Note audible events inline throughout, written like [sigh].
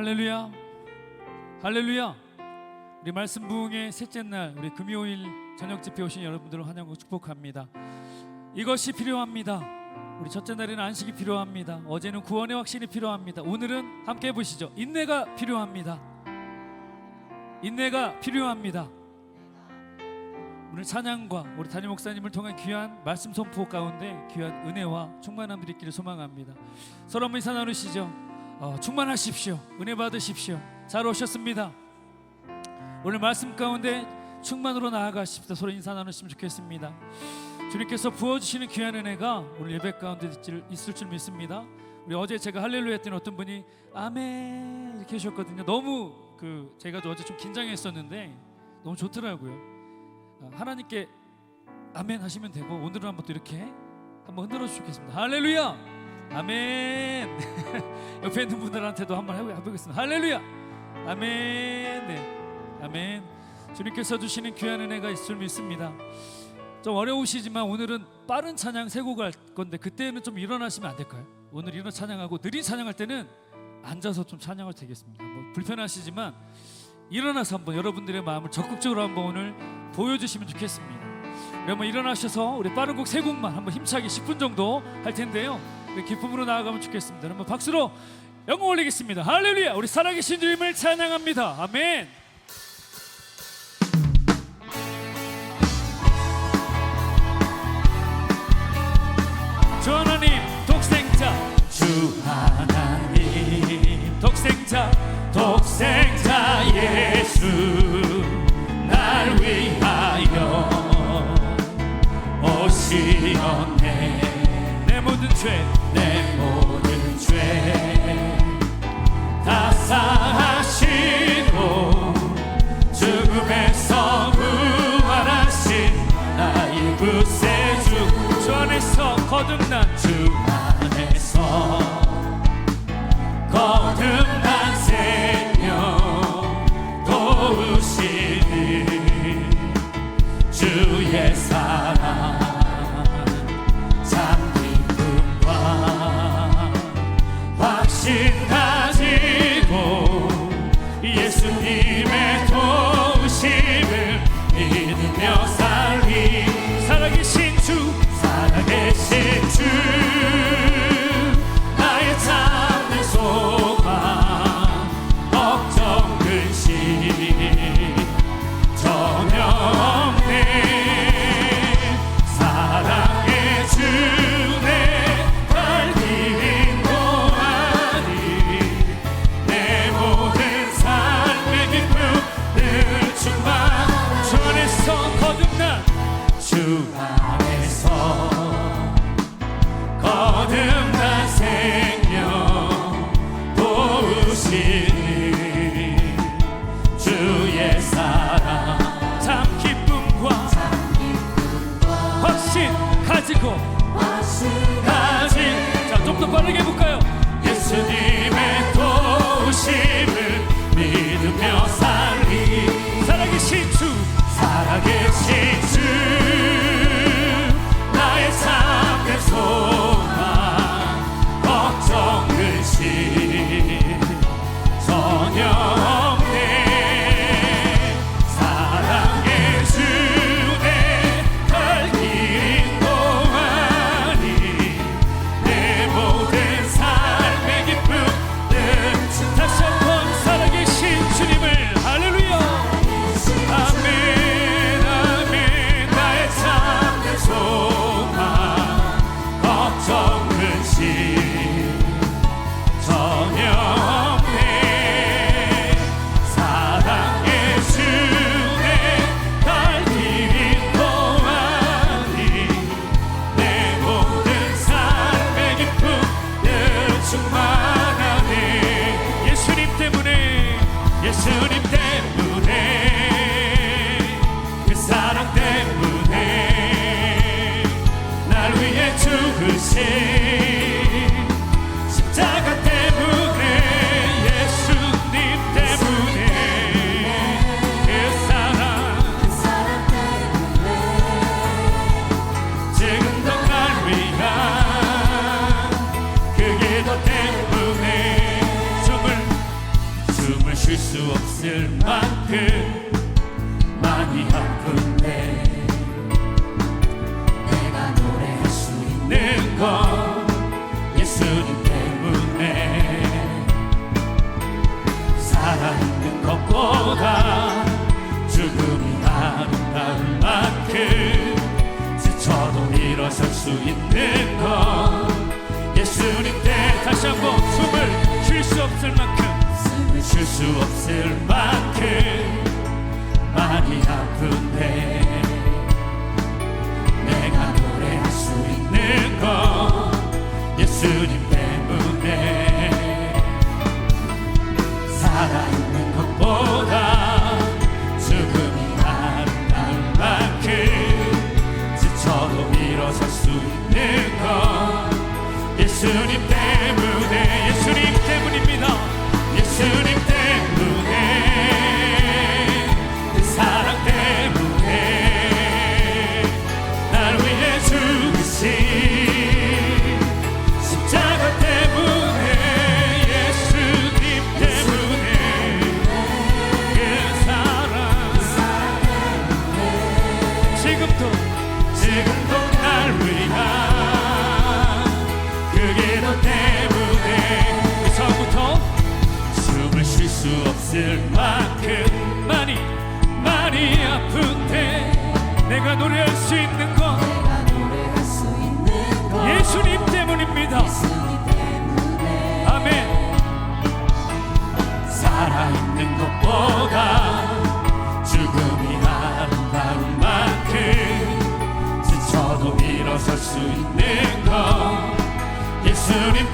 할렐루야. 할렐루야. 우리 말씀 부흥의 셋째 날 우리 금요일 저녁 집회 오신 여러분들을 환영하고 축복합니다. 이것이 필요합니다. 우리 첫째 날에는 안식이 필요합니다. 어제는 구원의 확신이 필요합니다. 오늘은 함께 해보시죠. 인내가 필요합니다. 인내가 필요합니다. 오늘 찬양과 우리 담임 목사님을 통한 귀한 말씀 선포 가운데 귀한 은혜와 충만함 드리기를 소망합니다. 서로 한번 인사 나누시죠 어, 충만하십시오. 은혜 받으십시오. 잘 오셨습니다. 오늘 말씀 가운데 충만으로 나아가십시다. 서로 인사 나누시면 좋겠습니다. 주님께서 부어주시는 귀한 은혜가 오늘 예배 가운데 있을- 줄 믿습니다. 우리 어제 제가 할렐루야 했더니 어떤 분이 아멘 이렇게 하셨거든요. 너무 그 제가 어제 좀 긴장했었는데 너무 좋더라고요. 어, 하나님께 아멘 하시면 되고 오늘은 한번 또 이렇게 한번 흔들어 주시겠습니다. 할렐루야. 아멘. [laughs] 옆에 있는 분들한테도 한번 해보- 해보겠습니다. 할렐루야. 아멘. 네. 아멘. 주님께서 주시는 귀한 은혜가 있을 줄 믿습니다. 좀 어려우시지만 오늘은 빠른 찬양 세곡할 건데 그때는 좀 일어나시면 안 될까요? 오늘 일어나 찬양하고 느린 찬양할 때는 앉아서 좀 찬양을 되겠습니다. 뭐 불편하시지만 일어나서 한번 여러분들의 마음을 적극적으로 한번 오늘 보여주시면 좋겠습니다. 한번 일어나셔서 우리 빠른 곡 세 곡만 한번 힘차게 10분 정도 할 텐데요. 기쁨으로 나아가면 좋겠습니다. 한번 박수로 영광 올리겠습니다. 할렐루야! 우리 살아계신 주님을 찬양합니다. 아멘. 주 하나님 독생자 주 하나님 독생자 독생자 예수 날 위하여 오시었네 내 모든 죄 내 모든 죄 다 사하시고 죽음에서 부활하신 나의 구세주 주 안에서 거듭난 주 안에서 거듭난 생명 도우시는 주의 예수님 때문에 그 사랑 때문에 날 위해 죽으신 수 없을 만큼 많이 아픈데 내가 노래할 수 있는 건 예수님 때문에. 살아있는 것보다 죽음이 아름다운 만큼 스쳐도 일어설 수 있는 건 예수님 때 다시 한번 숨을 쉴 수 없을 만큼 있을 수 없을 만큼 많이 아픈데 내가 노래할 수 있는 건 예수님 때문에 살아있는 것보다 수 있는 건 예수님 때문입니다. 아멘. 살아있는 것보다 죽음이 아름다운 만큼 지쳐도 일어설 수 있는 건 예수님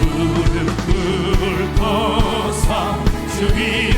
무릎 꿇고 사 주님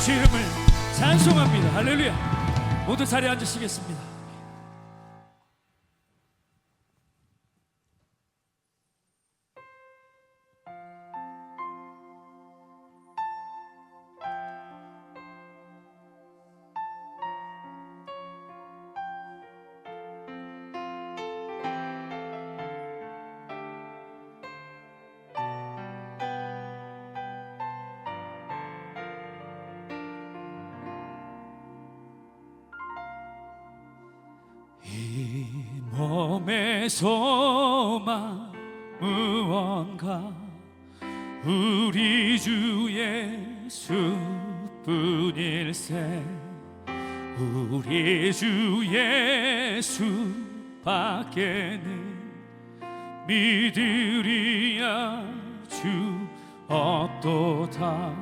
주 이름을 찬송합니다. 할렐루야. 모두 자리에 앉으시겠습니다 소망 무언가 우리 주 예수뿐일세. 우리 주 예수밖에는 믿으리야 주 없도다.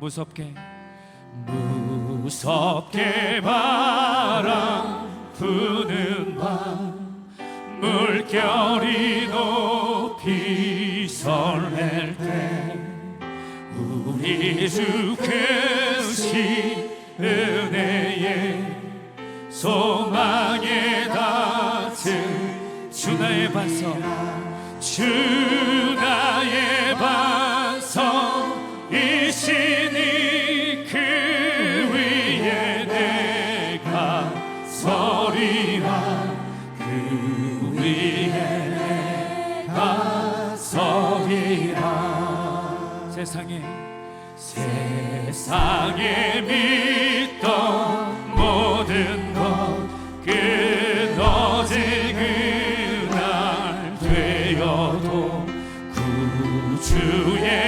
무섭게 무섭게 바람 부는 밤 물결이 높이 설렐 때 우리 주 크신 은혜에 소망에 닿은 주 나의 반석. 주 세상에 세상에 믿던 모든 것 끊어진 그날 되어도 구주의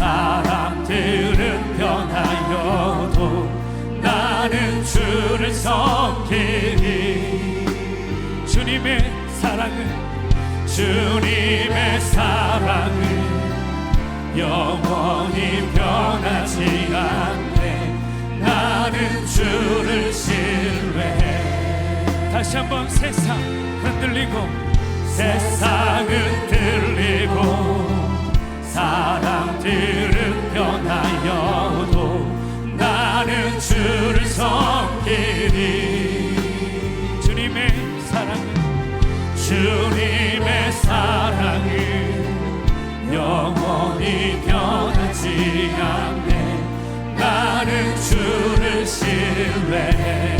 사람들은 변하여도 나는 주를 섬기리. 주님의 사랑은 주님의 사랑은 영원히 변하지 않네. 나는 주를 신뢰해. 다시 한번 세상 흔들리고 세상 흔들리고 사 람들은 변하여도 나는 주를 섬기리 주님의 사랑은 주님의 사랑은 영원히 변하지 않네. 나는 주를 신뢰해.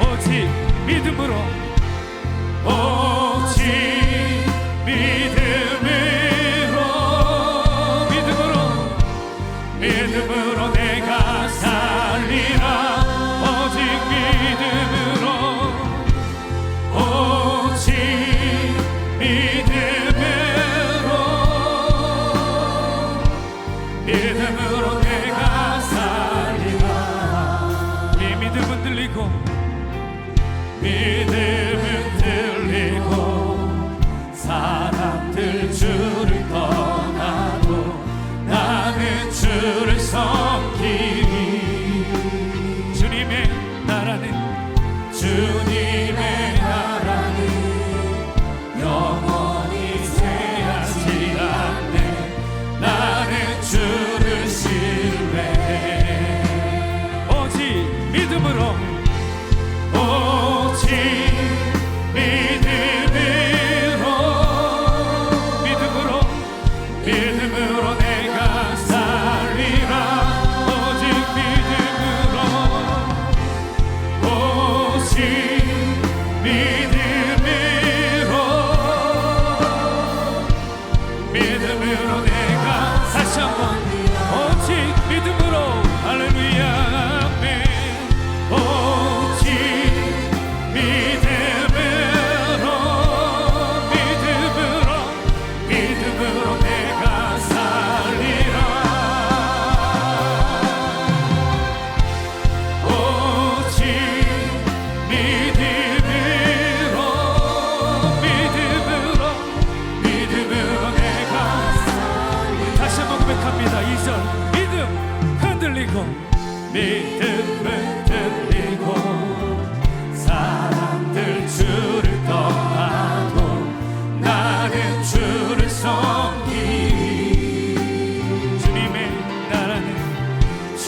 오직 믿음으로. 오 나라는 주님의 나라.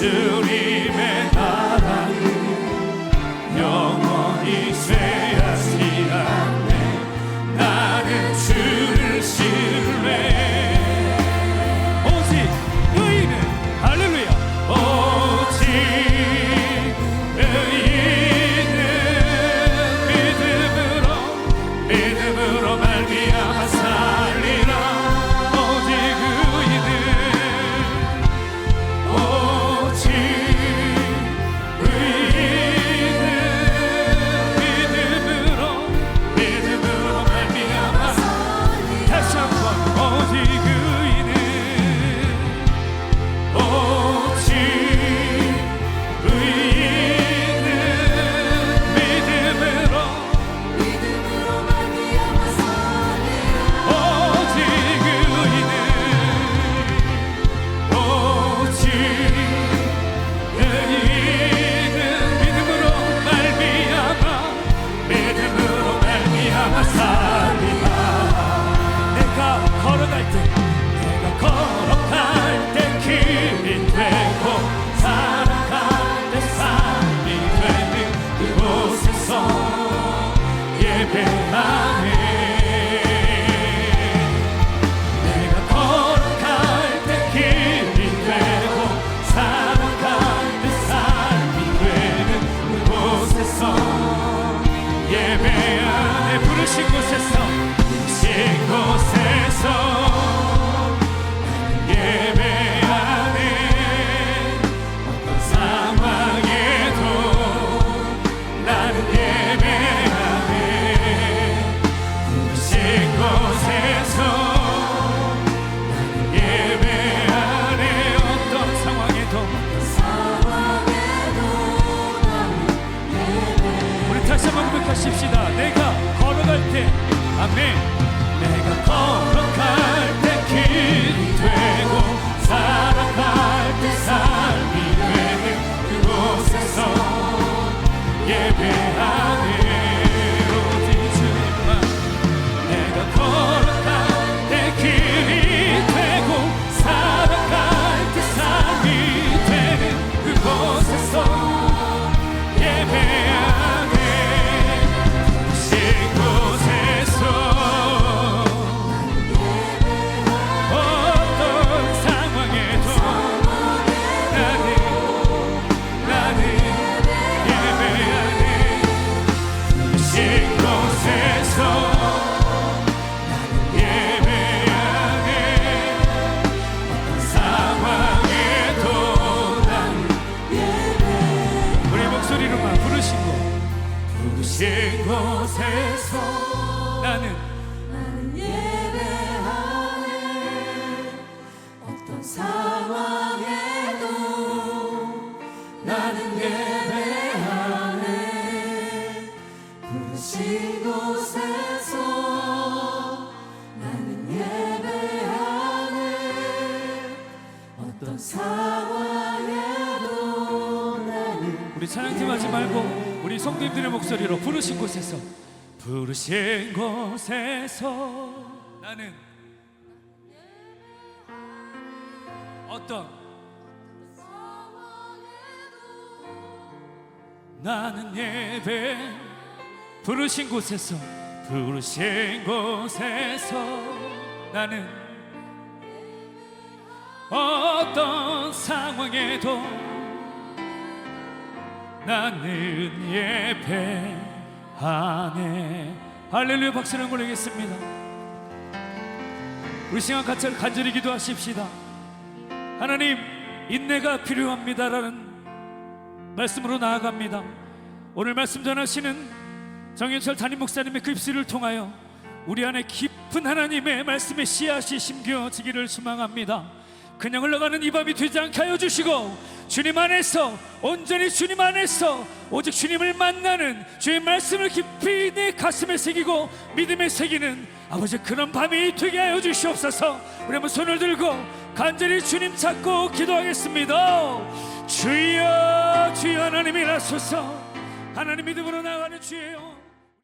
you me perdoe. 하십시다. 내가 걸어갈 때. 아멘. 내가 걸어갈 어떤 상황에도 나는 우리 찬양팀 하지 말고 우리 성도님들의 목소리로 부르신 곳에서 부르신 곳에서 나는 어떤 나는 예배 부르신 곳에서 부르신 곳에서 나는 어떤 상황에도 나는 예배하네 할렐루야 박수를 보내겠습니다. 우리 시간 같이 간절히 기도하십시다. 하나님 인내가 필요합니다라는 말씀으로 나아갑니다. 오늘 말씀 전하시는 정현철 담임 목사님의 급시를 통하여 우리 안에 깊은 하나님의 말씀의 씨앗이 심겨지기를 소망합니다. 그냥 흘러가는 이 밤이 되지 않게 하여 주시고 주님 안에서 온전히 주님 안에서 오직 주님을 만나는 주의 말씀을 깊이 내 가슴에 새기고 믿음에 새기는 아버지 그런 밤이 되게 하여 주시옵소서. 우리 한번 손을 들고 간절히 주님 찾고 기도하겠습니다. 주여 주여 하나님이라소서. 하나님 믿음으로 나가는 주예요